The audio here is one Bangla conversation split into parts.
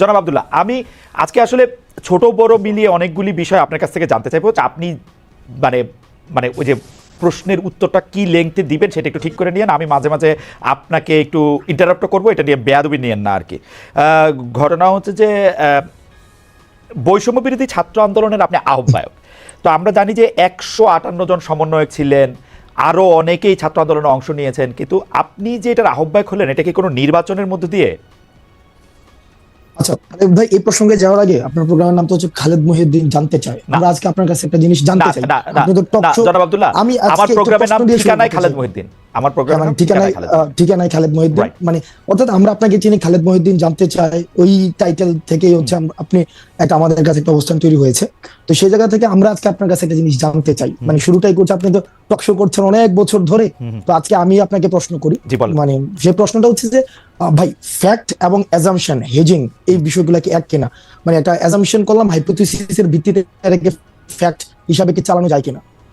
জনাব আবদুল্লাহ, আমি আজকে আসলে ছোট বড় মিলিয়ে অনেকগুলি বিষয় আপনার কাছ থেকে জানতে চাইব। আপনি মানে মানে ওই যে প্রশ্নের উত্তরটা কি লেংথে দিবেন সেটা একটু ঠিক করে নিয়েন। আমি মাঝে মাঝে আপনাকে একটু ইন্টারাপ্ট করব, এটা নিয়ে বেয়াদবি নিয়েন না আর কি ঘটনা হচ্ছে যে বৈষম্য বিরোধী ছাত্র আন্দোলনের আপনি আহ্বায়ক। তো আমরা জানি যে একশো আটান্ন জন সমন্বয়ক ছিলেন আরও অনেকেই ছাত্র আন্দোলনে অংশ নিয়েছেন, কিন্তু আপনি যে এটার আহ্বায়ক হলেন, এটা কি কোনো নির্বাচনের মধ্যে দিয়ে? আচ্ছা খালেদ ভাই এই প্রসঙ্গে যাওয়ার আগে আপনার প্রোগ্রামের নাম তো হচ্ছে খালেদ মহিউদ্দিন জানতে চাই আমরা আজকে আপনার কাছে একটা জিনিস জানতে চাই। আপনি তো টক শো জনাব আব্দুল্লাহ আমি আমার প্রোগ্রামের নাম ঠিকানায় খালেদ। মহিউদ্দিন। আমার প্রোগ্রামের মানে নাম ঠিকানায় খালেদ আহ, ঠিকানায় খালেদ মহিউদ্দিন। মানে অর্থাৎ আমরা আপনাকে চিনি খালেদ মহিউদ্দিন জানতে চাই। ওই টাইটেল থেকেই হচ্ছে আপনি একটা আমাদের কাছে একটা অবস্থান তৈরি হয়েছে। তো সেই জায়গা থেকে আমরা আজকে আপনার কাছে একটা জিনিস জানতে চাই। মানে শুরুটাই করছে আপনি তো টক শো করছেন অনেক বছর ধরে। তো আজকে আমি আপনাকে প্রশ্ন করি। মানে যে প্রশ্নটা হচ্ছে যে ভাই ফ্যাক্ট এবং অ্যাজাম্পশন হেজিং এই বিষয়গুলো কি এক কিনা? মানে একটা অ্যাজাম্পশন করলাম হাইপোথিসিসের ভিত্তিতে ফ্যাক্ট হিসাবে কি চালানো যায় কিনা?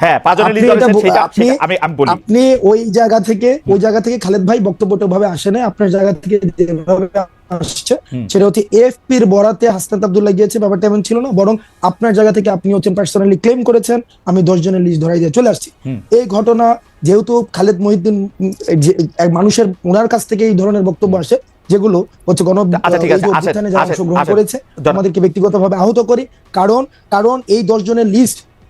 হ্যাঁ আমি আমি বলি। আপনি ওই জায়গা থেকে ওই জায়গা থেকে খালেদ ভাই বক্তব্যটা ভাবে আসে না আপনার জায়গা থেকে যেভাবে আসছে সেটা হচ্ছে এফপি এর বরাতে হাসনাত আব্দুল্লাহ গিয়েছে ব্যাপারটা এমন ছিল না বরং আপনার জায়গা থেকে আপনি হচ্ছেন পার্সোনালি ক্লেম করেছেন আমি দশ জনের লিস্ট ধরাই দিয়ে চলে আসছি। এই ঘটনা যেহেতু খালেদ মহিউদ্দিন মানুষের ওনার কাছ থেকে এই ধরনের বক্তব্য আসে যেগুলো হচ্ছে গণ আচ্ছা, অভ্যুত্থানে যারা অংশগ্রহণ করেছে। আমাদেরকে ব্যক্তিগতভাবে আহত করি কারণ কারণ এই দশ জনের লিস্ট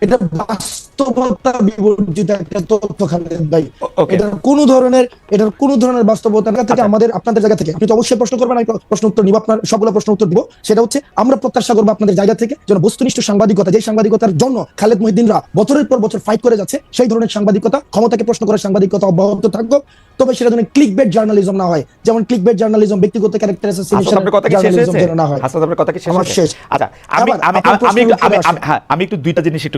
এটা বাস্তবতা বিবর্জিত একটা তথ্য খালেদ ভাই এটার কোনো ধরনের এটার কোনো ধরনের বাস্তবতা না থেকে আমাদের আপনাদের জায়গা থেকে। আপনি তো অবশ্যই প্রশ্ন করবেন আমি প্রশ্ন উত্তর নিব আপনার সবগুলো প্রশ্ন উত্তর দিব। সেটা হচ্ছে আমরা প্রত্যাশা করব আপনাদের জায়গা থেকে যেন বস্তুনিষ্ঠ সাংবাদিকতা যে সাংবাদিকতার জন্য খালেদ মহিদ্দিনরা বছরের পর বছর ফাইট করে যাচ্ছে সেই ধরনের সাংবাদিকতা ক্ষমতাকে প্রশ্ন করে সাংবাদিকতা অব্যাহত থাকব তবে সেটা যেন ক্লিক বেড জার্নালিজম না হয়। যেমন ক্লিক বেড জার্নালিজম ব্যক্তিগত ক্যারেক্টার যেন না হয়। আচ্ছা আমি- হ্যাঁ আমি একটু দুইটা জিনিস একটু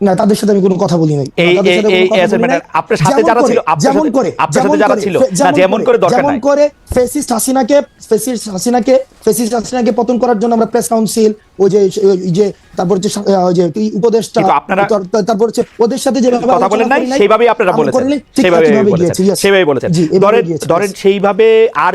না তাদের সাথে আমি কোনো কথা বলি নাই। এই এই- আপনার সাথে যারা ছিল, যেমন করে আপনার সাথে যারা ছিল, না, যেমন করে দরকার যেমন করে ফেসিস্ট হাসিনাকে ফেসিস্ট হাসিনাকে ফেসিস্ট হাসিনাকে পতন করার জন্য আমরা প্রেস কাউন্সিল ওই যে যে তারপর যে উপদেষ্টা কিন্তু আপনারা- তার- তার- তারপর হচ্ছে ওদের সাথে যেভাবে কথা বলেন নাই সেইভাবেই আপনারা বলেছেন। করি নাই, সেইভাবে বলেছেন। বলেছেন। ধরেন সেইভাবে আর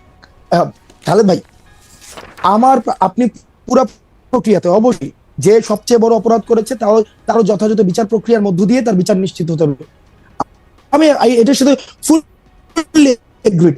খালেদ ভাই, আমার আপনি পুরো প্রক্রিয়াতে অবশ্যই যে সবচেয়ে বড় অপরাধ করেছে তাও তারও যথাযথ বিচার প্রক্রিয়ার মধ্য দিয়ে তার বিচার নিশ্চিত হতে হবে। আমি এটার সাথে ফুললি এগ্রিড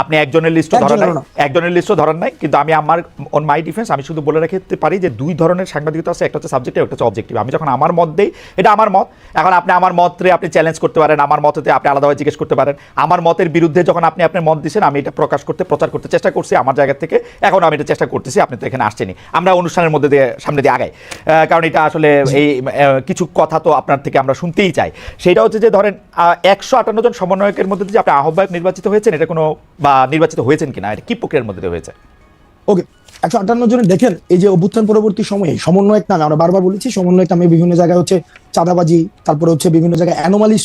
আপনি একজনের লিস্টও ধরান নাই। একজনের লিস্টও ধরান নাই কিন্তু আমি আমার অন মাই ডিফেন্স আমি শুধু বলে রাখতে পারি যে দুই ধরনের সাংবাদিকতা আছে একটা হচ্ছে সাবজেক্টিভ একটা হচ্ছে অবজেক্টিভ আমি যখন আমার মত দেই এটা আমার মত। এখন আপনি আমার মতরে আপনি চ্যালেঞ্জ করতে পারেন আমার মতেতে আপনি আলাদাভাবে জিজ্ঞেস করতে পারেন। আমার মতের বিরুদ্ধে যখন আপনি আপনার মত দিচ্ছেন আমি এটা প্রকাশ করতে প্রচার করতে চেষ্টা করছি আমার জায়গা থেকে। এখন আমি এটা চেষ্টা করতেছি আপনি তো এখানে আসছেনই। আমরা অনুষ্ঠানের মধ্যে দিয়ে সামনে দিয়ে আগাই। কারণ এটা আসলে এই কিছু কথা তো আপনার থেকে আমরা শুনতেই চাই। সেটা হচ্ছে যে ধরেন একশো আটান্ন জন সমন্বয়কের মধ্যে যে আপনি আহ্বায়ক নির্বাচিত হয়েছেন এটা কোনো বা নির্বাচিত হয়েছেন কিনা? এটা কি প্রক্রিয়ার মধ্যে হয়েছে? ওকে, একশো আটান্ন জনের দেখেন, এই যে অভ্যুত্থান পরবর্তী সময়ে সমন্বয়ক নামে আমরা বারবার বলেছি, সমন্বয়ক নামে বিভিন্ন জায়গায় হচ্ছে চাঁদাবাজি, তারপরে হচ্ছে বিভিন্ন জায়গায় অ্যানোমালিস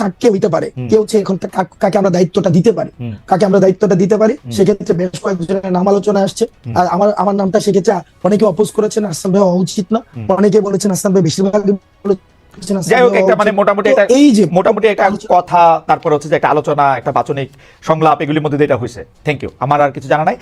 কাকে হইতে পারে। কেউ হচ্ছে এখন কাকে আমরা দায়িত্বটা দিতে পারি। কাকে আমরা দায়িত্বটা দিতে পারি সেক্ষেত্রে বেশ কয়েকজনের নাম আলোচনা আসছে। আর আমার আমার নামটা সেক্ষেত্রে অনেকে অপোজ করেছেন আসাম ভাই হওয়া উচিত না। অনেকে বলেছেন আসাম ভাই বেশিরভাগ যাই হোক একটা মানে মোটামুটি একটা এই যে মোটামুটি একটা কথা তারপর হচ্ছে যে একটা আলোচনা একটা বাচনিক সংলাপ এগুলির মধ্যে এটা হয়েছে থ্যাংক ইউ আমার আর কিছু জানা নাই।